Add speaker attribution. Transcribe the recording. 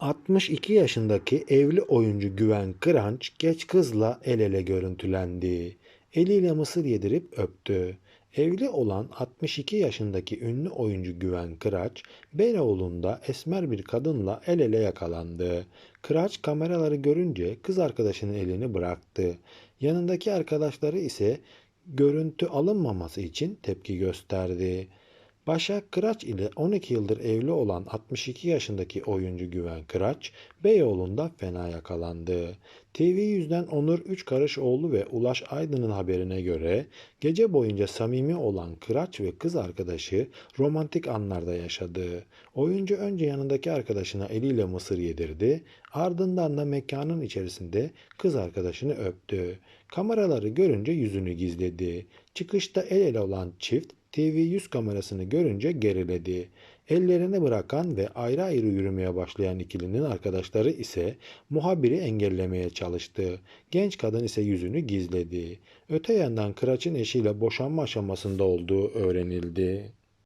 Speaker 1: 62 yaşındaki evli oyuncu Güven Kıranç genç kızla el ele görüntülendi. Eliyle mısır yedirip öptü. Evli olan 62 yaşındaki ünlü oyuncu Güven Kıraç, Beyoğlu'nda esmer bir kadınla el ele yakalandı. Kıraç kameraları görünce kız arkadaşının elini bıraktı. Yanındaki arkadaşları ise görüntü alınmaması için tepki gösterdi. Başak Kıraç ile 12 yıldır evli olan 62 yaşındaki oyuncu Güven Kıraç, Beyoğlu'nda fena yakalandı. TV100'den Onur Üçkarışoğlu ve Ulaş Aydın'ın haberine göre gece boyunca samimi olan Kıraç ve kız arkadaşı romantik anlarda yaşadı. Oyuncu önce yanındaki arkadaşına eliyle mısır yedirdi, ardından da mekanın içerisinde kız arkadaşını öptü. Kameraları görünce yüzünü gizledi. Çıkışta el ele olan çift TV100 kamerasını görünce geriledi. Ellerini bırakan ve ayrı ayrı yürümeye başlayan ikilinin arkadaşları ise muhabiri engellemeye çalıştı. Genç kadın ise yüzünü gizledi. Öte yandan Kıraç'ın eşiyle boşanma aşamasında olduğu öğrenildi.